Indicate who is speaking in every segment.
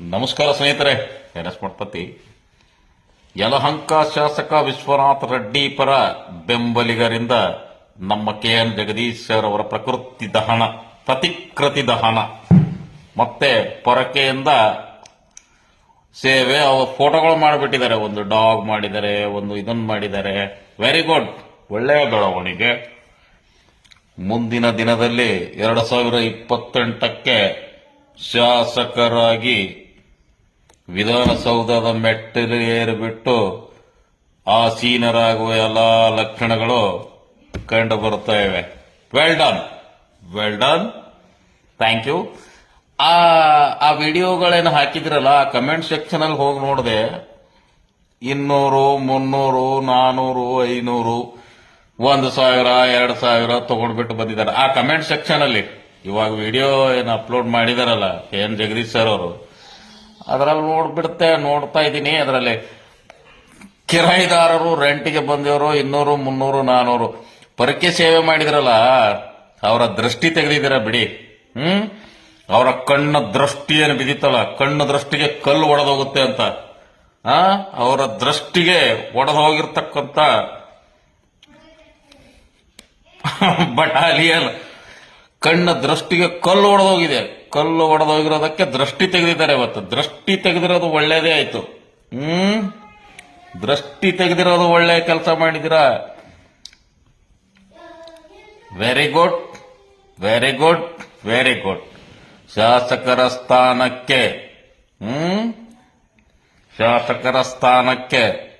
Speaker 1: ನಮಸ್ಕಾರ ಸ್ನೇಹಿತರೆ ಮಠಪತಿ. ಯಲಹಂಕ ಶಾಸಕ ವಿಶ್ವನಾಥ ರೆಡ್ಡಿ ಪರ ಬೆಂಬಲಿಗರಿಂದ ನಮ್ಮ ಕೆ ಎನ್ ಜಗದೀಶ್ ಸರ್ ಅವರ ಪ್ರಕೃತಿ ದಹನ, ಪ್ರತಿಕೃತಿ ದಹನ. ಮತ್ತೆ ಪೊರಕೆಯಿಂದ ಸೇವೆ ಅವರು ಫೋಟೋಗಳು ಮಾಡಿಬಿಟ್ಟಿದ್ದಾರೆ. ಒಂದು ಡಾಗ್ ಮಾಡಿದ್ದಾರೆ, ಒಂದು ಇದನ್ನು ಮಾಡಿದ್ದಾರೆ. ವೆರಿ ಗುಡ್ ಒಳ್ಳೆಯ ಬೆಳವಣಿಗೆ. ಮುಂದಿನ ದಿನದಲ್ಲಿ ಎರಡು ಸಾವಿರ ಇಪ್ಪತ್ತೆಂಟಕ್ಕೆ ಶಾಸಕರಾಗಿ ವಿಧಾನಸೌಧದ ಮೆಟ್ಟಲು ಏರಿಬಿಟ್ಟು ಆಸೀನರಾಗುವ ಎಲ್ಲ ಲಕ್ಷಣಗಳು ಕಂಡು ಬರ್ತಾ ಇವೆ. Well done well done thank you ಆ ಆ ವಿಡಿಯೋಗಳೇನು ಹಾಕಿದ್ರಲ್ಲ, ಆ ಕಮೆಂಟ್ ಸೆಕ್ಷನ್ ಅಲ್ಲಿ ಹೋಗಿ ನೋಡಿದೆ, ಇನ್ನೂರು, ಮುನ್ನೂರು, ನಾನೂರು, ಐನೂರು, ಒಂದು ಸಾವಿರ, ಎರಡು ಸಾವಿರ ತಗೊಂಡ್ಬಿಟ್ಟು ಬಂದಿದ್ದಾರೆ. ಆ ಕಮೆಂಟ್ ಸೆಕ್ಷನ್ ಅಲ್ಲಿ. ಇವಾಗ ವಿಡಿಯೋ ಏನು ಅಪ್ಲೋಡ್ ಮಾಡಿದಾರಲ್ಲ ಕೆ ಜಗದೀಶ್ ಸರ್ ಅವರು. ಅದರಲ್ಲಿ ನೋಡ್ಬಿಡುತ್ತೆ ನೋಡ್ತಾ ಇದ್ದೀನಿ. ಅದರಲ್ಲಿ ಕಿರಾಯಿದಾರರು, ರೆಂಟಿಗೆ ಬಂದವರು, ಇನ್ನೂರು, ಮುನ್ನೂರು, ನಾನೂರು. ಪರಕೆ ಸೇವೆ ಮಾಡಿದ್ರಲ್ಲ, ಅವರ ದೃಷ್ಟಿ ತೆಗೆದಿದ್ದೀರ ಬಿಡಿ. ಹ್ಮ್? ಅವರ ಕಣ್ಣ ದೃಷ್ಟಿ ಏನು ಬಿದ್ದಿತ್ತಲ್ಲ, ಕಣ್ಣು ದೃಷ್ಟಿಗೆ ಕಲ್ಲು ಒಡೆದೋಗುತ್ತೆ ಅಂತ. ಆ? ಅವರ ದೃಷ್ಟಿಗೆ ಒಡೆದು ಹೋಗಿರ್ತಕ್ಕಂಥ ಬಟಾಲಿಯನ್. ಕಣ್ಣ ದೃಷ್ಟಿಗೆ ಕಲ್ಲು ಒಡೆದೋಗಿದೆ. ಕಲ್ಲು ಒಡೆದೋಗಿರೋದಕ್ಕೆ ದೃಷ್ಟಿ ತೆಗೆದಿದ್ದಾರೆ ಇವತ್ತು. ದೃಷ್ಟಿ ತೆಗೆದಿರೋದು ಒಳ್ಳೇದೇ ಆಯ್ತು. ಹ್ಮ್? ದೃಷ್ಟಿ ತೆಗೆದಿರೋದು ಒಳ್ಳೆ ಕೆಲಸ ಮಾಡಿದಿರಾ very good very good very good ಶಾಸಕರ ಸ್ಥಾನಕ್ಕೆ. ಹ್ಮ್? ಶಾಸಕರ ಸ್ಥಾನಕ್ಕೆ.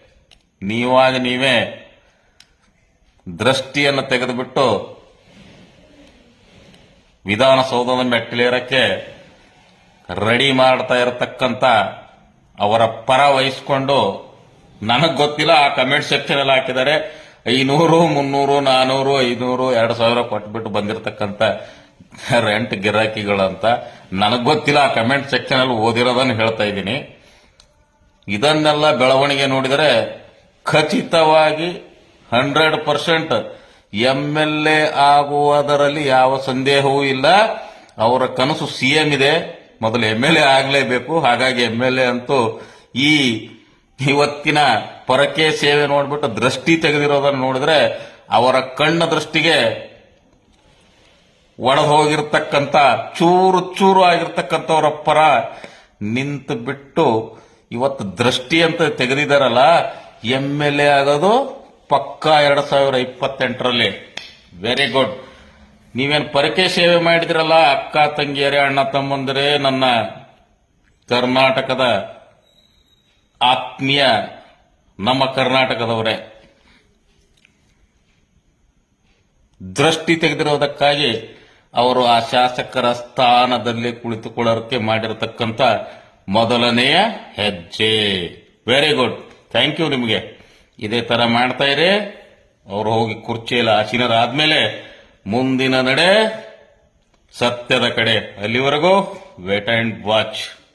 Speaker 1: ನೀವಾಗಿ ನೀವೇ ದೃಷ್ಟಿಯನ್ನು ತೆಗೆದುಬಿಟ್ಟು ವಿಧಾನಸೌಧದ ಮೆಟ್ಟಿಲೇರಕ್ಕೆ ರೆಡಿ ಮಾಡ್ತಾ ಇರತಕ್ಕಂತ ಅವರ ಪರ ವಹಿಸಿಕೊಂಡು ನನಗ್ ಗೊತ್ತಿಲ್ಲ, ಆ ಕಮೆಂಟ್ ಸೆಕ್ಷನ್ ಅಲ್ಲಿ ಹಾಕಿದ್ದಾರೆ. ಐನೂರು, ಮುನ್ನೂರು, ನಾನೂರು, ಐನೂರು, ಎರಡು ಸಾವಿರ ಕೊಟ್ಬಿಟ್ಟು ಬಂದಿರತಕ್ಕಂತ ರೆಂಟ್ ಗಿರಾಕಿಗಳಂತ ನನಗ್ ಗೊತ್ತಿಲ್ಲ, ಆ ಕಮೆಂಟ್ ಸೆಕ್ಷನ್ ಅಲ್ಲಿ ಓದಿರೋದನ್ನು ಹೇಳ್ತಾ ಇದ್ದೀನಿ. ಇದನ್ನೆಲ್ಲ ಬೆಳವಣಿಗೆ ನೋಡಿದರೆ ಖಚಿತವಾಗಿ hundred percent M L A ಆಗುವುದರಲ್ಲಿ ಯಾವ ಸಂದೇಹವೂ ಇಲ್ಲ. ಅವರ ಕನಸು ಸಿಎಂ ಇದೆ. ಮೊದಲು ಎಂ ಎಲ್ ಎ ಆಗಲೇಬೇಕು. ಹಾಗಾಗಿ ಎಂ ಎಲ್ ಎ ಅಂತೂ ಈ ಇವತ್ತಿನ ಪರಕೆ ಸೇವೆ ನೋಡ್ಬಿಟ್ಟು ದೃಷ್ಟಿ ತೆಗೆದಿರೋದನ್ನು ನೋಡಿದ್ರೆ ಅವರ ಕಣ್ಣ ದೃಷ್ಟಿಗೆ ಒಡೆದು ಹೋಗಿರ್ತಕ್ಕಂಥ, ಚೂರು ಚೂರು ಆಗಿರ್ತಕ್ಕಂಥವರ ಪರ ನಿಂತು ಬಿಟ್ಟು ಇವತ್ತು ದೃಷ್ಟಿ ಅಂತ ತೆಗೆದಿದ್ದಾರಲ್ಲ, ಎಂ ಎಲ್ ಎ ಆಗೋದು ಪಕ್ಕಾ ಎರಡು ಸಾವಿರ ಇಪ್ಪತ್ತೆಂಟರಲ್ಲಿ. ವೆರಿ ಗುಡ್ ನೀವೇನು ಪರಕೆ ಸೇವೆ ಮಾಡಿದಿರಲ್ಲ, ಅಕ್ಕ, ತಂಗಿಯರೇ, ಅಣ್ಣ, ತಮ್ಮಂದರೇ, ನನ್ನ ಕರ್ನಾಟಕದ ಆತ್ಮೀಯ, ನಮ್ಮ ಕರ್ನಾಟಕದವರೇ. ದೃಷ್ಟಿ ತೆಗೆದಿರೋದಕ್ಕಾಗಿ ಅವರು ಆ ಶಾಸಕರ ಸ್ಥಾನದಲ್ಲಿ ಕುಳಿತುಕೊಳ್ಳೋಕೆ ಮಾಡಿರತಕ್ಕಂಥ ಮೊದಲನೆಯ ಹೆಜ್ಜೆ. ವೆರಿ ಗುಡ್ ಥ್ಯಾಂಕ್ ಯು ನಿಮಗೆ. ಇದೇ ತರ ಮಾಡ್ತಾ ಇರಿ. ಅವ್ರು ಹೋಗಿ ಕುರ್ಚಿಯಲ್ಲಿ ಆಸೀನರಾದ್ಮೇಲೆ ಮುಂದಿನ ನಡೆ ಸತ್ಯದ ಕಡೆ. ಅಲ್ಲಿವರೆಗೂ ವೇಟ್ ಅಂಡ್ ವಾಚ್.